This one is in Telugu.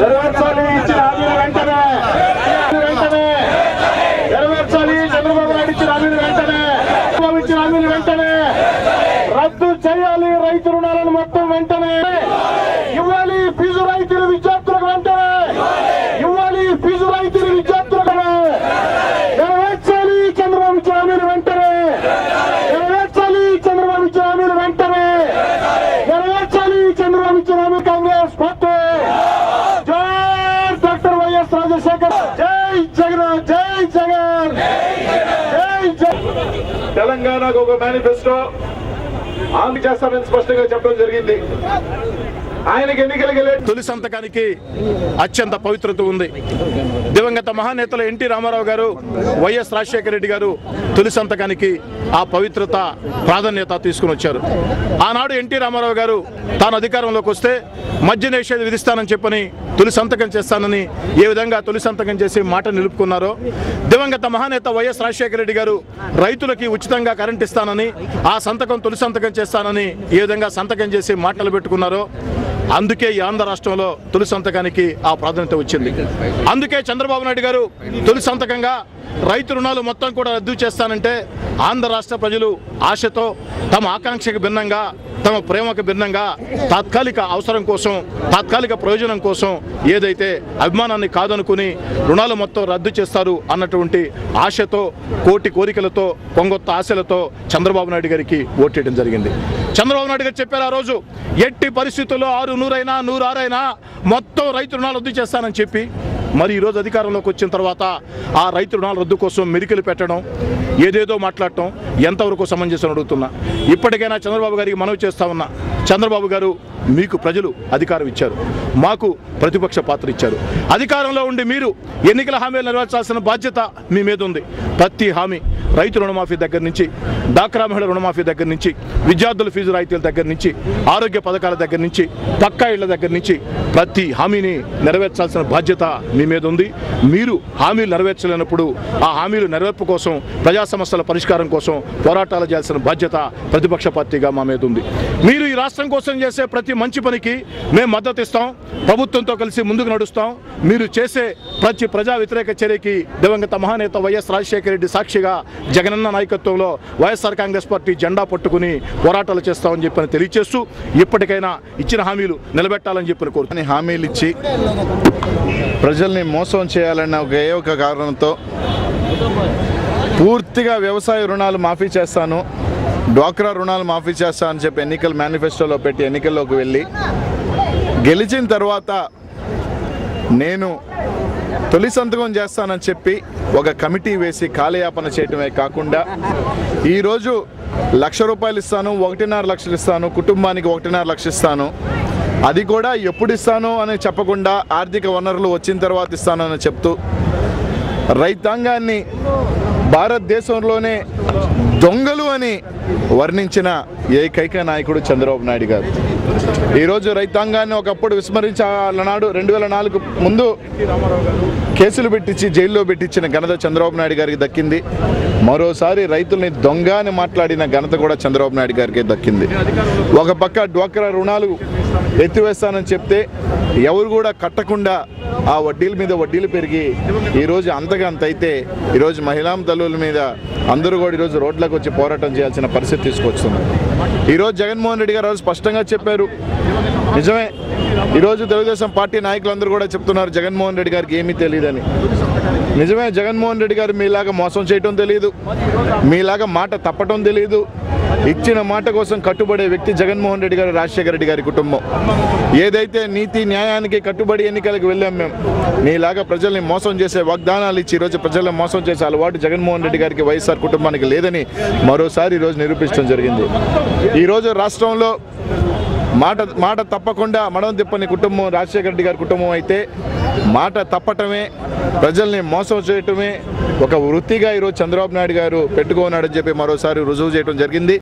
నెరవేర్చాలి ఇచ్చిన హామీలు వెంటనే. వెంటనే. నెరవేర్చాలి చంద్రబాబు నాయుడు ఇచ్చిన హామీలు వెంటనే. చంద్రబాబు ఇచ్చిన హామీలు వెంటనే. రద్దు చేయాలి రైతు రుణాలను మొత్తం వెంటనే ఇవ్వాలి ఫీజు రైతులు విద్యార్థులకు వెంటనే ఇవ్వాలి ఫీజు రైతులు విద్యార్థులకు నెరవేర్చాలి చంద్రబాబు ఇచ్చిన హామీలు వెంటనే నెరవేర్చాలి చంద్రబాబు ఇచ్చిన హామీలు వెంటనే నెరవేర్చాలి చంద్రబాబు ఇచ్చిన హామీ కాంగ్రెస్ పార్టీ జై డాక్టర్ వైఎస్ రాజశేఖర్ జై జగన్ జై జగన్. జై జగన్. తెలంగాణకు ఒక మేనిఫెస్టో ఆమె చేస్తామని స్పష్టంగా చెప్పడం జరిగింది. ఆయనకి ఎన్నికలకి తొలి సంతకానికి అత్యంత పవిత్రత ఉంది. దివంగత మహానేతలు ఎన్టీ రామారావు గారు వైఎస్ రాజశేఖర రెడ్డి గారు తొలి సంతకానికి ఆ పవిత్రత ప్రాధాన్యత తీసుకుని వచ్చారు. ఆనాడు ఎన్టీ రామారావు గారు తాను అధికారంలోకి వస్తే మద్య నిషేధం విధిస్తానని చెప్పని తొలి సంతకం చేస్తానని ఏ విధంగా తొలి సంతకం చేసి మాట నిలుపుకున్నారో దివంగత మహానేత వైఎస్ రాజశేఖర రెడ్డి గారు రైతులకి ఉచితంగా కరెంట్ ఇస్తానని ఆ సంతకం తొలి సంతకం చేస్తానని ఏ విధంగా సంతకం చేసి మాటలు పెట్టుకున్నారో అందుకే ఈ ఆంధ్ర రాష్ట్రంలో తొలి సంతకానికి ఆ ప్రాధాన్యత వచ్చింది. అందుకే చంద్రబాబు నాయుడు గారు తొలి సంతకంగా రైతు రుణాలు మొత్తం కూడా రద్దు చేస్తానంటే ఆంధ్ర రాష్ట్ర ప్రజలు ఆశతో తమ ఆకాంక్షకు భిన్నంగా తమ ప్రేమకు భిన్నంగా తాత్కాలిక అవసరం కోసం తాత్కాలిక ప్రయోజనం కోసం ఏదైతే అభిమానాన్ని కాదనుకుని రుణాలు మొత్తం రద్దు చేస్తారు అన్నటువంటి ఆశతో కోటి కోరికలతో కొంగొత్త ఆశలతో చంద్రబాబు నాయుడు గారికి ఓటేయడం జరిగింది. చంద్రబాబు నాయుడు గారు చెప్పారు ఆ రోజు ఎట్టి పరిస్థితుల్లో ఆరు నూరైనా నూరు ఆరైనా మొత్తం రైతు రుణాలు రద్దు చేస్తానని చెప్పి మరి ఈరోజు అధికారంలోకి వచ్చిన తర్వాత ఆ రైతు రుణాల రద్దు కోసం మెరికలు పెట్టడం ఏదేదో మాట్లాడటం ఎంతవరకు సమంజసం అడుగుతున్నా. ఇప్పటికైనా చంద్రబాబు గారికి మనవి చేస్తా ఉన్నా. చంద్రబాబు గారు మీకు ప్రజలు అధికారం ఇచ్చారు. మాకు ప్రతిపక్ష పాత్ర ఇచ్చారు. అధికారంలో ఉండి మీరు ఎన్నికల హామీలు నెరవేర్చాల్సిన బాధ్యత మీ మీద ఉంది. ప్రతి హామీ రైతు రుణమాఫీ దగ్గర నుంచి డాక్రా మహిళ రుణమాఫీ దగ్గర నుంచి విద్యార్థుల ఫీజు రాయితీల దగ్గర నుంచి ఆరోగ్య పథకాల దగ్గర నుంచి పక్కా ఇళ్ళ దగ్గర నుంచి ప్రతి హామీని నెరవేర్చాల్సిన బాధ్యత మీ మీద ఉంది. మీరు హామీలు నెరవేర్చలేనప్పుడు ఆ హామీలు నెరవేర్పు కోసం ప్రజా సమస్యల పరిష్కారం కోసం పోరాటాలు చేయాల్సిన బాధ్యత ప్రతిపక్ష పార్టీగా మా మీద ఉంది. మీరు ఈ రాష్ట్రం కోసం చేసే ప్రతి మంచి పనికి మేము మద్దతు ఇస్తాం. ప్రభుత్వంతో కలిసి ముందుకు నడుస్తాం. మీరు చేసే ప్రతి ప్రజా వ్యతిరేక చర్యకి దివంగత మహానేత వైఎస్ రాజశేఖర రెడ్డి సాక్షిగా జగనన్న నాయకత్వంలో వైఎస్ఆర్ కాంగ్రెస్ పార్టీ జెండా పట్టుకుని పోరాటాలు చేస్తామని చెప్పని తెలియజేస్తూ ఇప్పటికైనా ఇచ్చిన హామీలు నిలబెట్టాలని చెప్పిన కోరు హామీలు ఇచ్చి ప్రజల్ని మోసం చేయాలన్న ఒకే ఒక కారణంతో పూర్తిగా వ్యవసాయ రుణాలు మాఫీ చేస్తాను డ్వాక్రా రుణాలు మాఫీ చేస్తా అని చెప్పి ఎన్నికల మేనిఫెస్టోలో పెట్టి ఎన్నికల్లోకి వెళ్ళి గెలిచిన తర్వాత నేను తొలి సంతకం చేస్తానని చెప్పి ఒక కమిటీ వేసి కాలయాపన చేయటమే కాకుండా ఈరోజు లక్ష రూపాయలు ఇస్తాను ఒకటిన్నర లక్షలు ఇస్తాను కుటుంబానికి ఒకటిన్నర లక్ష ఇస్తాను. అది కూడా ఎప్పుడు ఇస్తాను అని చెప్పకుండా ఆర్థిక వనరులు వచ్చిన తర్వాత ఇస్తానని చెప్తూ రైతాంగాన్ని భారతదేశంలోనే దొంగలు అని వర్ణించిన ఏకైక నాయకుడు చంద్రబాబు నాయుడు గారు. ఈరోజు రైతాంగాన్ని ఒకప్పుడు విస్మరించాలన్నాడు. రెండు వేల నాలుగు ముందు కేసులు పెట్టించి జైల్లో పెట్టించిన ఘనత చంద్రబాబు నాయుడు గారికి దక్కింది. మరోసారి రైతుల్ని దొంగ అని మాట్లాడిన ఘనత కూడా చంద్రబాబు నాయుడు గారికి దక్కింది. ఒక పక్క డ్వాక్రా రుణాలు ఎత్తివేస్తానని చెప్తే ఎవరు కూడా కట్టకుండా ఆ వడ్డీల మీద వడ్డీలు పెరిగి ఈరోజు అంతగా అంత అయితే ఈరోజు మహిళా తల్లుల మీద అందరూ కూడా ఈరోజు రోడ్లకు వచ్చి పోరాటం చేయాల్సిన పరిస్థితి తీసుకొస్తున్నారు ఈరోజు జగన్మోహన్ రెడ్డి గారు స్పష్టంగా చెప్పారు. నిజమే ఈరోజు తెలుగుదేశం పార్టీ నాయకులందరూ కూడా చెప్తున్నారు జగన్మోహన్ రెడ్డి గారికి ఏమీ తెలియదని. నిజమే జగన్మోహన్ రెడ్డి గారు మీలాగా మోసం చేయటం తెలియదు మీలాగా మాట తప్పటం తెలియదు ఇచ్చిన మాట కోసం కట్టుబడే వ్యక్తి జగన్మోహన్ రెడ్డి గారు రాజశేఖర రెడ్డి గారి కుటుంబం. ఏదైతే నీతి న్యాయానికి కట్టుబడి ఎన్నికలకు వెళ్ళాం మేము నీలాగా ప్రజల్ని మోసం చేసే వాగ్దానాలు ఇచ్చి ఈరోజు ప్రజల్ని మోసం చేసే అలవాటు జగన్మోహన్ రెడ్డి గారికి వైఎస్ఆర్ కుటుంబానికి లేదని మరోసారి ఈరోజు నిరూపించడం జరిగింది. ఈరోజు రాష్ట్రంలో మాట మాట తప్పకుండా మడం తిప్పని కుటుంబం రాజశేఖర రెడ్డి గారి కుటుంబం అయితే మాట తప్పటమే ప్రజల్ని మోసం చేయటమే ఒక వృత్తిగా ఈరోజు చంద్రబాబు నాయుడు గారు పెట్టుకున్నాడని చెప్పి మరోసారి రుజువు చేయడం జరిగింది.